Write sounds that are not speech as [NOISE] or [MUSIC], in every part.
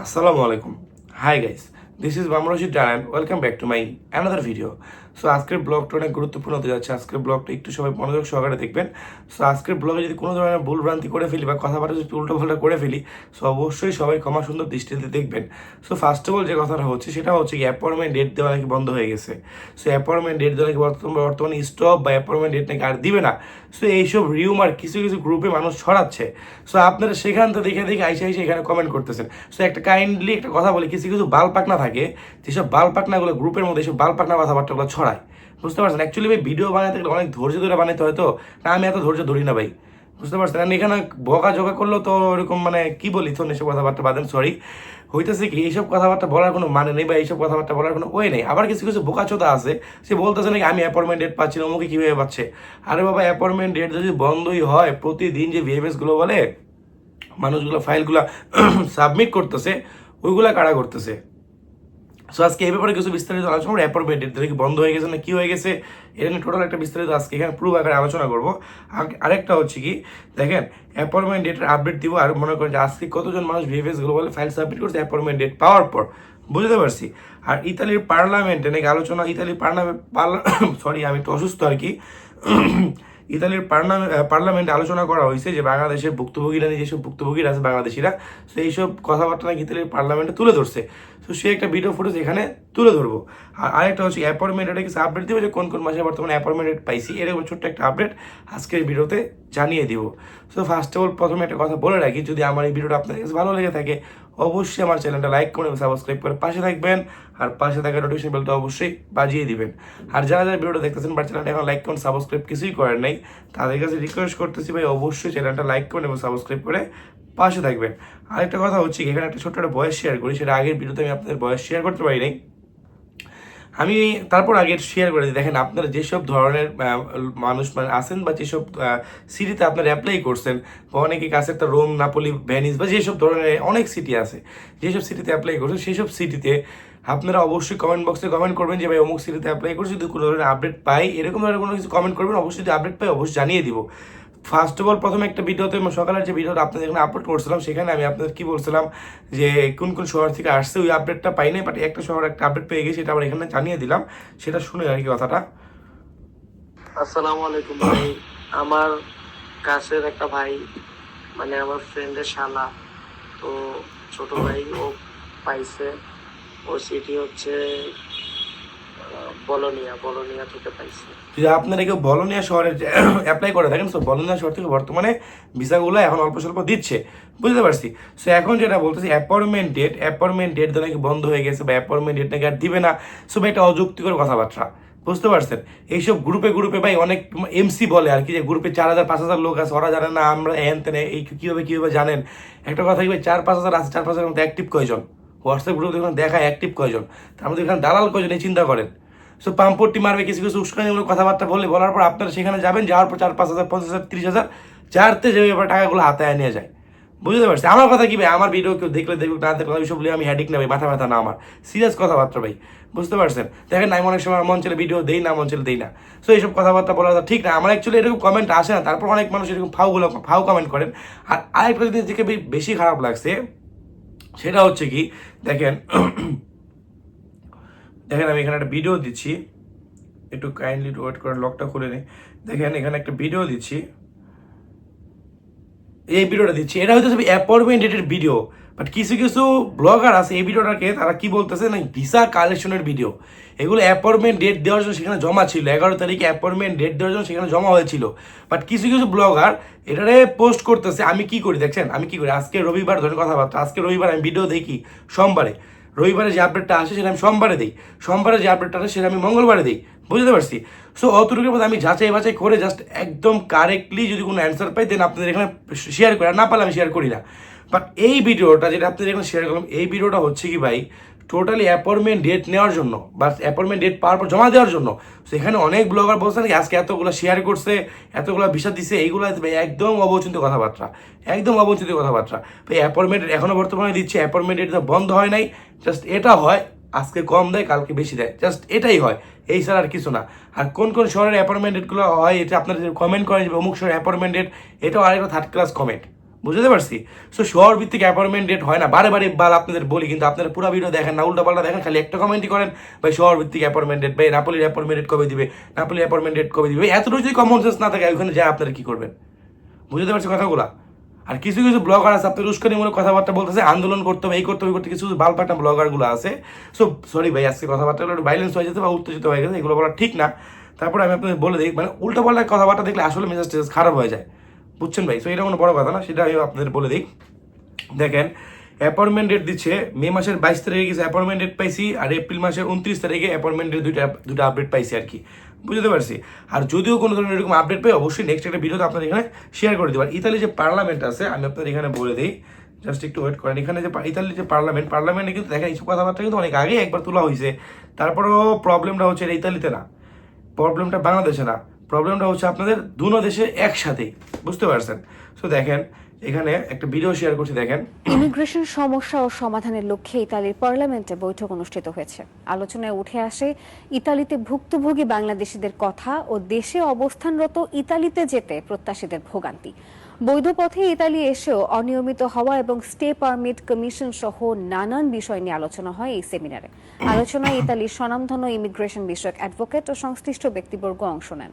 আসসালামু আলাইকুম। Hi guys this is বামরশিদ Rashid ডায়ান welcome back to my another video so আজকের ব্লগটা অনেক গুরুত্বপূর্ণ হতে যাচ্ছে। আজকের ব্লগটা একটু সবাই মনোযোগ সহকারে দেখবেন। সো আজকের ব্লগে যদি কোনো ধরনের ভুল ভ্রান্তি করে ফেলি বা কথাবার্তা যদি উল্টো পাল্টা করে ফেলি সো অবশ্যই সবাই ক্ষমা সুন্দর দৃষ্টিতে দেখবেন। সো ফার্স্ট অফ অল যে কথাটা হচ্ছে, সেটা হচ্ছে কি অ্যাপয়েন্টমেন্ট ডেট দেওয়া নাকি বন্ধ হয়ে গেছে। সো অ্যাপয়েন্টমেন্ট ডেট দেওয়া নাকি বর্তমানে বর্তমানে স্টপ বা অ্যাপয়েন্টমেন্ট ডেট নাকি আর দিবে না। সো এইসব রিউমার কিছু কিছু গ্রুপে মানুষ ছড়াচ্ছে। সো আপনারা সেখান থেকে দেখে দেখে আইসে আইসে এখানে কমেন্ট করতেছেন। সো একটা কাইন্ডলি একটা কথা বলি, কিছু কিছু বাল পাকনা থাকে, যেসব বাল পাকনাগুলো গ্রুপের মধ্যে, এসব বাল পাকনা কথাবার্তাগুলো ছড়ায় বুঝতে পারছেন? অ্যাকচুয়ালি ভাই ভিডিও বানাতে গেলে অনেক ধৈর্য ধরে বানাতে হয় তো। না, আমি এত ধৈর্য ধরি না ভাই। বুঝতে পারছেন? আর এখানে বকা জোকা করলেও তো ওরকম মানে কি বলি তো এসব কথাবার্তা বাদেন সরি হইতেছে কি, এইসব কথাবার্তা বলার কোনো মানে নেই বা এইসব কথাবার্তা বলার কোনো ওয়ে নেই। আবার কিছু কিছু বোকাচোদা আছে, সে বলতেছে নাকি, আমি অ্যাপয়েন্টমেন্ট ডেট পাচ্ছি না, অমুকে কীভাবে পাচ্ছে? আরে বাবা অ্যাপয়েন্টমেন্ট ডেট যদি বন্ধই হয়, প্রতিদিন যে ভিএমএসগুলো বলে, মানুষগুলো ফাইলগুলো সাবমিট [CLEARS THROAT] করতেছে, ওইগুলা কারা করতেছে? সো আজকে এই ব্যাপারে কিছু বিস্তারিত আলোচনা করব। অ্যাপয়েন্টমেন্ট ডেট কি বন্ধ হয়ে গেছে না, কি হয়ে গেছে? এটা নিয়ে টোটাল একটা বিস্তারিত আজকে এখানে প্রুভ আকারে আলোচনা করব। আরেকটা হচ্ছে কি, দেখেন অ্যাপয়েন্টমেন্ট ডেটের আপডেট দিব আর মনে করেন যে আজকে কতজন মানুষ ভিএফএস গ্লোবাল ফাইল সাবমিট করছে অ্যাপয়েন্টমেন্ট ডেট পাওয়ার পর, বুঝতে পারছি? আর ইতালির পার্লামেন্টে নাকি আলোচনা, ইতালির পার্লামেন্ট সরি [COUGHS] আমি একটু অসুস্থ আর কি। ইতালির পার্লামেন্টে আলোচনা করা হয়েছে যে বাংলাদেশের ভুক্তভোগীরা যেসব ভুক্তভোগীরা আছে বাংলাদেশিরা তো এইসব কথাবার্তা নাকি ইতালির পার্লামেন্টে তুলে ধরছে। তো সে একটা ভিডিও ফুটেজ এখানে তুলে ধরবো। আর আরেকটা হচ্ছে অ্যাপয়েন্টমেন্ট এটা কিছু আপডেট দিব যে কোন কোন মাসে বর্তমানে অ্যাপয়েন্টমেন্ট পাইছি, এরকম ছোট্ট একটা আপডেট আজকের ভিডিওতে জানিয়ে দিব। সো ফার্স্ট অফ অল প্রথমে একটা কথা বলে রাখি, যদি আমার এই ভিডিওটা আপনাদের কাছে ভালো লেগে থাকে অবশ্যই আমার চ্যানেলটা লাইক করে সাবস্ক্রাইব করে পাশে থাকবেন। আর পাশে থাকা নোটিফিকেশন বেলটা অবশ্যই বাজিয়ে দিবেন। আর যারা যারা ভিডিওটা দেখতেছেন বা চ্যানেলটা এখন লাইক করুন সাবস্ক্রাইব কিছুই করেন নাই, তাদের কাছে রিকোয়েস্ট করতেছি ভাই, অবশ্যই চ্যানেলটা লাইক করুন এবং সাবস্ক্রাইব করে পাশে থাকবেন। আরেকটা কথা হচ্ছে এখানে একটা ছোট্ট একটা বয়স শেয়ার করি, সেটা আগের ভিডিওতে আমি আপনাদের বয়স শেয়ার করতে পারি নাই। আমি তারপর আগে শেয়ার করে দিই। দেখেন, আপনারা যেসব ধরনের মানুষ মানে আসেন বা যেসব সিটিতে আপনারা অ্যাপ্লাই করছেন বা অনেকে কাছে একটা রোম নাপলি ভ্যানিস বা যেসব ধরনের অনেক সিটি আছে, যেসব সিটিতে অ্যাপ্লাই করছেন, সেসব সিটিতে আপনারা অবশ্যই কমেন্ট বক্সে কমেন্ট করবেন যে, ভাই, অমুক সিটিতে অ্যাপ্লাই করছি, যদি কোনো ধরনের আপডেট পাই, এরকম ধরনের কোনো কিছু কমেন্ট করবেন, অবশ্যই যদি আপডেট পাই, অবশ্যই জানিয়ে দিব। ফার্স্ট অফ অল প্রথমে একটা ভিডিওতে আমি সকালের যে ভিডিওটা আপনাদের এখানে আপলোড করছিলাম, সেখানে আমি আপনাদের কি বলছিলাম যে কোন কোন শহর থেকে আসছে, ওই আপডেটটা পাই নাই বাট একটা শহর একটা আপডেট পেয়ে গেছি সেটা আবার এখানে জানিয়ে দিলাম, সেটা শুনে আর কি কথাটা। আসসালামু আলাইকুম ভাই। আমার কাছের একটা ভাই মানে আমার ফ্রেন্ডের শালা, তো ছোট ভাই ও পাইছে। ও সিটি হচ্ছে বলোনিয়া বলোনিয়া থেকে পাইছে। যদি আপনারা কেউ বলনিয়া শহরে অ্যাপ্লাই [COUGHS] করে থাকেন সো বলনিয়া শহর থেকে বর্তমানে ভিসাগুলো এখন অল্প স্বল্প দিচ্ছে। বুঝতে পারছি? সো এখন যেটা বলতেছি অ্যাপয়েন্টমেন্ট ডেট অ্যাপয়েন্টমেন্ট ডেট নাকি বন্ধ হয়ে গেছে বা অ্যাপয়েন্টমেন্ট ডেট নাকি আর দিবে না সো ভাই এটা অযুক্তিকর কথাবার্তা। বুঝতে পারছেন? এইসব গ্রুপে গ্রুপে ভাই অনেক এমসি বলে আর কি, যে গ্রুপে চার হাজার, পাঁচ হাজার লোক আছে, ওরা জানে না আমরা এন, তেন, এই কীভাবে কীভাবে জানেন। একটা কথা কি চার, পাঁচ হাজার আছে, চার, পাঁচ হাজার মধ্যে অ্যাক্টিভ কয়জন? হোয়াটসঅ্যাপ গ্রুপে দেখুন দেখায় অ্যাক্টিভ কয়জন? তার মধ্যে এখানে দালাল কয়জন এই চিন্তা করেন? সো পাম্পটি মারবে, কিছু কিছু উস্কানিমূলক কথাবার্তা বলে, বলার পর আপনারা সেখানে যাবেন, যাওয়ার পর চার, পাঁচ হাজার, পঞ্চাশ হাজার, তিরিশ হাজার যারতে যে এবার টাকাগুলো হাতে নিয়ে যায়। বুঝতে পারছি আমার কথা কি ভাই? আমার ভিডিও কেউ দেখলে দেখুক, না দেখলে ওইসব বলে আমি হ্যাডিক না ভাই, মাথা ব্যথা না আমার। সিরিয়াস কথাবার্তা ভাই, বুঝতে পারছেন? দেখেন আমি অনেক সময় মন চলে ভিডিও দেই না, মন চলে দেই না। সো এইসব কথাবার্তা বলা ঠিক না। আমার অ্যাকচুয়ালি এরকম কমেন্ট আসে না, তারপর অনেক মানুষ এরকম ফাউগুলো ফাউ কমেন্ট করেন। আর আরেকটা জিনিস বে- বেশি খারাপ লাগছে, সেটা হচ্ছে কি, দেখেন দেখেন আমি এখানে একটা ভিডিও দিচ্ছি। একটু কাইন্ডলি ওয়েট করে লকটা খুলে নিই। দেখেন এখানে একটা ভিডিও দিচ্ছি। এই ভিডিওটা দিচ্ছি। এটা হয়তো অ্যাপয়েন্টমেন্ট ডেটের ভিডিও বাট কিছু কিছু ব্লগার আছে, এই ভিডিওটাকে তারা কি বলতেছে না ভিসা কালেকশনের ভিডিও এগুলো অ্যাপয়েন্টমেন্ট ডেট দেওয়ার জন্য সেখানে জমা ছিল। এগারো তারিখে অ্যাপয়েন্টমেন্ট ডেট দেওয়ার জন্য সেখানে জমা হয়েছিল। বাট কিছু কিছু ব্লগার এটারে পোস্ট করতেছে। আমি কি করি, দেখছেন? আমি কি করি? আজকে রবিবার ধরে কথাবার্তা, আজকে রবিবার আমি ভিডিও দেখি সোমবারে। রবিবারে যে আপডেটটা আসে সেটা আমি সোমবারে দিই। সোমবারে যে আপডেটটা আসে সেটা আমি মঙ্গলবারে দিই। বুঝতে পারছি? সো অতটুকুর মধ্যে আমি যাচাই বাছাই করে জাস্ট একদম কারেক্টলি যদি কোনো অ্যান্সার পাই দেন আপনাদের এখানে শেয়ার করি। আর না পারলে আমি শেয়ার করি না। বাট এই ভিডিওটা যেটা আপনাদের এখানে শেয়ার করলাম, এই ভিডিওটা হচ্ছে কি ভাই টোটালি অ্যাপয়েন্টমেন্ট ডেট নেওয়ার জন্য, বা অ্যাপয়েন্টমেন্ট ডেট পাওয়ার পর জমা দেওয়ার জন্য। সেখানে অনেক ব্লগার বলছে নাকি, আজকে এতগুলো শেয়ার করছে, এতগুলো বিষয় দিছে, এইগুলো একদম অবচিন্ত কথাবার্তা, একদম অবচিত কথাবার্তা। ভাই অ্যাপয়েন্টমেন্ট এখনও বর্তমানে দিচ্ছে অ্যাপয়েন্টমেন্ট ডেট বন্ধ হয় নাই জাস্ট এটা হয়, আজকে কম দেয়, কালকে বেশি দেয় জাস্ট এটাই হয়, এই ছাড়া আর কিছু না। আর কোন কোন শহরের অ্যাপয়েন্টমেন্ট ডেটগুলো হয়, এটা আপনারা কমেন্ট করেন অমুক শহরের অ্যাপয়েন্টমেন্ট ডেট এটাও আরেকটা থার্ড ক্লাস কমেন্ট বুঝতে পারছি? সো শহর ভিত্তিক অ্যাপয়েন্টমেন্ট ডেট হয় না। বারে বারে বাল আপনাদের বলি, কিন্তু আপনারা পুরো ভিডিও দেখেন না, উল্টা পাল্টা দেখেন, খালি একটা কমেন্টই করেন, ভাই শহর ভিত্তিক অ্যাপয়েন্টমেন্ট ডেট ভাই নাপলির অ্যাপয়েন্টমেন্ট ডেট কবে দিবে? নাপলির অ্যাপয়েন্টমেন্ট ডেট কবে দিবে? এতটুকু যদি কমন সেন্স না থাকে, ওখানে যায় আপনারা কী করবেন? বুঝতে পারছি কথাগুলো? আর কিছু কিছু ব্লগার আছে আপনার উস্কানিমূলক কথাবার্তা বলতেছে, আন্দোলন করতে হবে, এই করতে হবে করতে কিছু বালপাটা ব্লগারগুলো আছে। সো সরি ভাই, আজকে কথাবার্তাগুলো একটু ভাইলেন্স হয়ে যেতে বা উত্তেজিত হয়ে গেছে, এগুলো বলা ঠিক না। তারপরে আমি আপনাদের বলে দিই মানে উল্টো পাল্টা কথাবার্তা দেখলে আসলে মেজাজ টেজাজ খারাপ হয়ে যায়। বুঝছেন ভাই? সো এটা কোনো বড় কথা না, সেটা আমি আপনাদের বলে দিই। দেখেন অ্যাপয়েন্টমেন্ট ডেট দিচ্ছে, মে মাসের বাইশ তারিখে কিছু অ্যাপয়েন্টমেন্ট ডেট পাইছি, আর এপ্রিল মাসের উনত্রিশ তারিখে অ্যাপয়েন্টমেন্ট ডেট দুইটা দুটো আপডেট পাইছি আর কি। বুঝতে পারছি? আর যদিও কোনো ধরনের এরকম আপডেট পাই, অবশ্যই নেক্সট একটা ভিডিওতে আপনাদের এখানে শেয়ার করে দেবেন ইতালি যে পার্লামেন্ট আছে, আমি আপনাদের এখানে বলে দিই জাস্ট একটু ওয়েট করেন। এখানে যে ইতালির যে পার্লামেন্ট পার্লামেন্টে কিন্তু দেখেন এইসব কথাবার্তা কিন্তু অনেক আগে একবার তোলা হয়েছে তারপরেও প্রবলেমটা হচ্ছে এটা ইতালিতে না। প্রবলেমটা বাংলাদেশে না। প্রবলেমটা হচ্ছে আপনাদের দুনো দেশে একসাথেই, বুঝতে পারছেন? সো দেখেন, এখানে একটা ভিডিও শেয়ার করছি, দেখেন। ইমিগ্রেশন সমস্যা ও সমাধানের লক্ষ্যে ইতালির পার্লামেন্টে বৈঠক অনুষ্ঠিত হয়েছে। আলোচনায় উঠে আসে, ইতালিতে ভুক্তভোগী বাংলাদেশিদের কথা ও দেশে অবস্থানরত ইতালিতে যেতে প্রত্যাশীদের ভোগান্তি। বৈধ পথে ইতালি এসেও অনিয়মিত হওয়া এবং স্টে পারমিট কমিশন সহ নানান বিষয় নিয়ে আলোচনা হয় এই সেমিনারে। আলোচনায় ইতালির স্বনামধন্য ইমিগ্রেশন বিষয়ক অ্যাডভোকেট ও সংশ্লিষ্ট ব্যক্তিবর্গ অংশ নেন।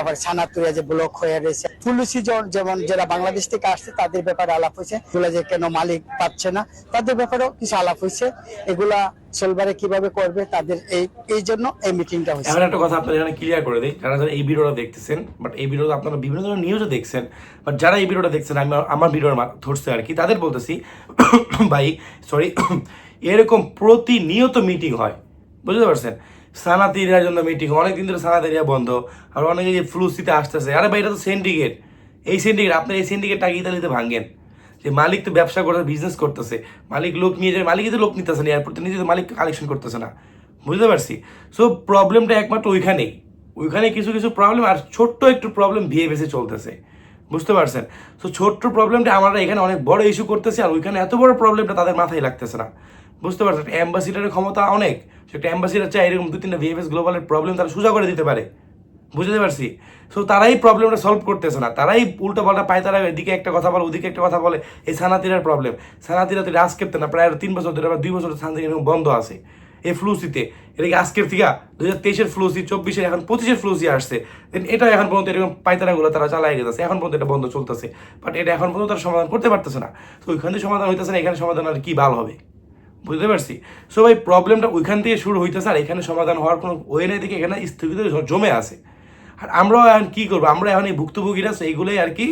আবার সানাতুরিয়া যে ব্লক হয়ে রয়েছে জন- যেমন যারা বাংলাদেশ থেকে আসছে, তাদের ব্যাপারে আলাপ হয়েছে। এগুলা যে কেন মালিক পাচ্ছে না, তাদের ব্যাপারেও কিছু আলাপ হয়েছে। এগুলা সোলবারে কীভাবে করবে, তাদের এই এই জন্য এই মিটিংটা হয়েছে। একটা কথা আপনাদের এখানে ক্লিয়ার করে দিই। যারা যারা এই ভিডিওটা দেখতেছেন বাট এই ভিডিওটা আপনারা বিভিন্ন ধরনের নিউজও দেখছেন বাট যারা এই ভিডিওটা দেখছেন, আমি আমার ভিডিওর ধরছে আর কি, তাদের বলতেছি, [COUGHS] ভাই সরি [COUGHS] এরকম প্রতিনিয়ত মিটিং হয়, বুঝতে পারছেন? সানাতিরিয়ার জন্য মিটিং অনেকদিন ধরে সানাতিরিয়া বন্ধ, আর অনেকে যে ফ্লুসিতে আসতেছে। আরে ভাই, এটা তো সিন্ডিকেট এই সিন্ডিকেট আপনার এই সিন্ডিকেটটাকে ইতালিতে ভাঙেন। যে মালিক তো ব্যবসা করতেছে বিজনেস করতেছে। মালিক লোক নিয়ে যায়, মালিকই তো লোক নিতেছে না এয়ারপোর্টে নিজে তো মালিক কালেকশন করতেছে না। বুঝতে পারছি? সো প্রবলেমটা একমাত্র ওইখানেই। ওইখানে কিছু কিছু প্রবলেম আর ছোট্ট একটু প্রবলেম বেসে চলতেছে। বুঝতে পারছেন? সো ছোট্ট প্রবলেমটা আমরা এখানে অনেক বড় ইস্যু করতেছি, আর ওইখানে এত বড় প্রবলেমটা তাদের মাথায় লাগতেছে না। বুঝতে পারছেন? অ্যাম্বাসিডারের ক্ষমতা অনেক। সে একটা অ্যাম্বাসিডার চাই এরকম দু তিনটা ভিএফএস গ্লোবালের প্রবলেম তারা সোজা করে দিতে পারে। বুঝতে পারছি? সো তারাই প্রবলেমটা সলভ করতেছে না। তারাই উল্টো পাল্টা পায় তারা এদিকে একটা কথা বলে, ওদিকে একটা কথা বলে। এই সানাতিরার প্রবলেম সানাতিরা তো রাজ কেপ্তে না, প্রায় তিন বছর ধরে বা দুই বছর সান থেকে এরকম বন্ধ আছে। এই ফ্লুসিতে এটা কি আজকের থেকে দুই হাজার তেইশের ফ্লুসি চব্বিশের এখন পঁচিশের ফ্লুসি আসছে। দেন এটা এখন পর্যন্ত এরকম পায়তারাগুলো তারা চালাই গেছে। এখন পর্যন্ত এটা বন্ধ চলতেছে। বাট এটা এখন পর্যন্ত তারা সমাধান করতে পারতেছে না। তো ওইখানে সমাধান হইতেছে না, এখানে সমাধান আর কি ভালো হবে? বুঝতে পারছি? সো ভাই প্রবলেমটা ওইখান থেকে শুরু হইতেছে আর এখানে সমাধান হওয়ার কোনো ওয়ে নেই, দেখে এখানে স্থগিত জমে আছে। আর আমরাও এখন কী করব? আমরা এখন এই ভুক্তভোগীরা সেইগুলোই আর কি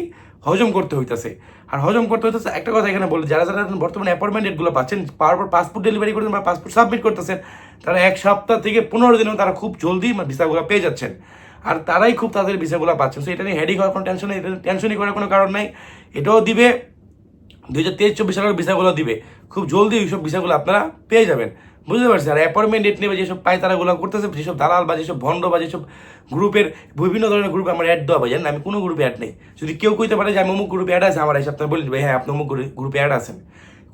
হজম করতে হইতেছে। আর হজম করতে হইতেছে, একটা কথা এখানে বলি, যারা যারা বর্তমানে অ্যাপয়েন্টমেন্ট ডেটগুলো পাচ্ছেন, পাওয়ার পর পাসপোর্ট ডেলিভারি করতেছেন বা পাসপোর্ট সাবমিট করতেছেন, তারা এক সপ্তাহ থেকে পনেরো দিনেও তারা খুব জলদি ভিসাগুলো পেয়ে যাচ্ছেন। আর তারাই খুব তাদের ভিসাগুলো পাচ্ছেন। সো এটা নিয়ে হেডিং হওয়ার কোনো টেনশন নেই টেনশনই করার কোনো কারণ নাই। এটাও দিবে দুই হাজার তেইশ চব্বিশ সালের ভিসাগুলো দিবে। খুব জলদি ওইসব ভিসাগুলো আপনারা পেয়ে যাবেন। বুঝতে পারছি আর অ্যাপয়েন্টমেন্ট ডেট নেবে যেসব পায়তারাগুলো করতেছে, যেসব দালাল বা যেসব ভণ্ড বা যেসব গ্রুপের বিভিন্ন ধরনের গ্রুপে আমার অ্যাড দেওয়া জানেন? আমি কোনো গ্রুপে অ্যাড নেই। যদি কেউ কইতে পারে যে আমি অমুক গ্রুপে অ্যাড আছে, আমার এই সপ্তাহে বলে দিবে হ্যাঁ আপনি অমুক গ্রুপে অ্যাড আছেন।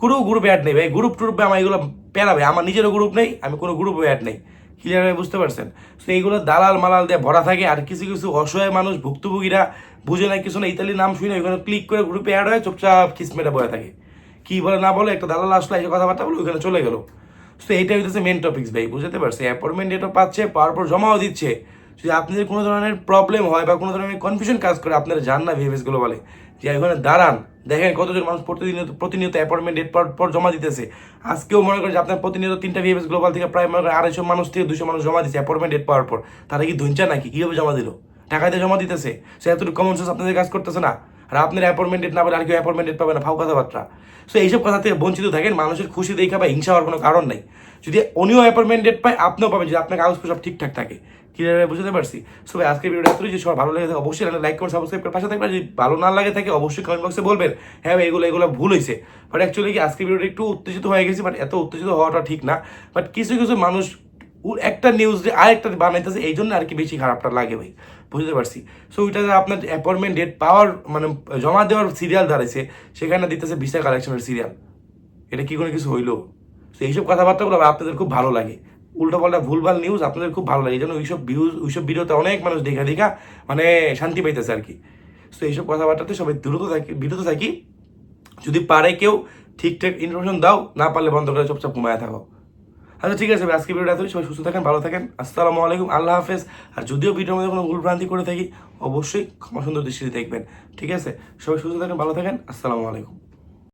কোনো গ্রুপে অ্যাড নেই। ভাই গ্রুপ ট্রুপে আমার এগুলো পেরাবে। আমার নিজেরও গ্রুপ নেই, আমি কোনো গ্রুপে অ্যাড নেই। ক্লিয়ার বুঝতে পারছেন? তো এইগুলো দালাল মালাল দিয়ে ভরা থাকে আর কিছু কিছু অসহায় মানুষ, ভুক্তভোগীরা বুঝে না, কিছু না, ইতালির নাম শুনে ওইখানে ক্লিক করে গ্রুপে অ্যাড হয় চুপচাপ কিসমেটা বয়ে থাকে। কি বলে, না বলে, একটা দালাল আসলো, এসে কথাবার্তা বলে ওইখানে চলে গেল। তো এইটাই হচ্ছে মেন টপিক্স ভাই, বুঝতে পারছি অ্যাপয়েন্টমেন্ট ডেটও পাচ্ছে, পাওয়ার পর জমাও দিচ্ছে। যদি আপনাদের কোনো ধরনের প্রবলেম হয় বা কোনো ধরনের কনফিউশন কাজ করে, আপনারা জান না ভিএফএসগুলো বলে যে ওখানে দাঁড়ান। দেখেন কতজন মানুষ প্রতিনিয়ত প্রতিনিয়ত অ্যাপয়েন্টমেন্ট ডেট পর জমা দিতেছে। আজকেও মনে করেন যে আপনার প্রতিনিয়ত তিনটা ভিএফএস গ্লোবাল থেকে প্রায় মনে করেন আড়াইশো মানুষ থেকে দুশো মানুষ জমা দিচ্ছে অ্যাপয়েন্টমেন্ট ডেট পাওয়ার পর। তারা কি ধুনছে নাকি? কীভাবে জমা দিল? টাকা দিয়ে জমা দিতেছে। সে এতটুকু কমন সেন্স আপনাদের কাজ করতেছে না। আর আপনার অ্যাপয়েন্টমেন্ট ডেট না বলে আর কেউ অ্যাপয়েন্টমেন্ট ডেট পাবে না ফাউ কথাবার্তা। সো এইসব কথা থেকে বঞ্চিত থাকেন, মানুষের খুশি দেখা বা হিংসা হওয়ার কোনো কারণ নেই। যদি উনিও অ্যাপয়েন্টমেন্ট ডেট পায়, আপনিও পাবেন, যদি আপনার কাগজ সব ঠিকঠাক থাকে। ক্লিয়ার বুঝতে পারছি? সো আজকে ভিডিওটা এতই যে সবার ভালো লাগে থাকে, অবশ্যই লাইক করে সাবস্ক্রাইব করে পাশে থাকবে যদি ভালো না লাগে থাকে, অবশ্যই কমেন্ট বক্সে বলবেন হ্যাঁ ভাই, এগুলো এগুলো ভুল হয়েছে। বাট অ্যাকচুয়ালি কি আজকে ভিডিওটা একটু উত্তেজিত হয়ে গেছে বাট এত উত্তেজিত হওয়াটা ঠিক না। বাট কিছু কিছু মানুষ একটা নিউজ আরেকটা বানাইতেছে, এই জন্য আর কি বেশি খারাপটা লাগে ভাই। বুঝতে পারছি? সো ওইটা আপনার অ্যাপয়েন্টমেন্ট ডেট পাওয়ার মানে জমা দেওয়ার সিরিয়াল দাঁড়াইছে সেখানে দিতেছে ভিসা কালেকশনের সিরিয়াল এটা কি কোনো কিছু হইল? তো এইসব কথাবার্তাগুলো আপনাদের খুব ভালো লাগে। উল্টো উল্টোপাল্টা ভুলভাল নিউজ আপনাদের খুব ভালো লাগে, এই জন্য ওইসব ভিউজ ওইসব ভিডিওতে অনেক মানুষ দেখা দেখা মানে শান্তি পাইতেছে আর কি। তো এইসব কথাবার্তাতে সবাই দ্রুত থাকি, বিরত থাকি। যদি পারে কেউ ঠিকঠাক ইনফরমেশন দাও, না পারলে বন্ধ করে চুপচাপ ঘুমায় থাকো। আচ্ছা ঠিক আছে আজকে ভিডিওটা এতই। সবাই সুস্থ থাকেন, ভালো থাকেন। আসসালামু আলাইকুম, আল্লাহ হাফেজ। আর যদিও ভিডিওর মধ্যে কোনো ভুল ভ্রান্তি করে থাকি, অবশ্যই ক্ষমা সুন্দর দৃষ্টিতে দেখবেন। ঠিক আছে? সবাই সুস্থ থাকেন, ভালো থাকেন। আসসালামু আলাইকুম।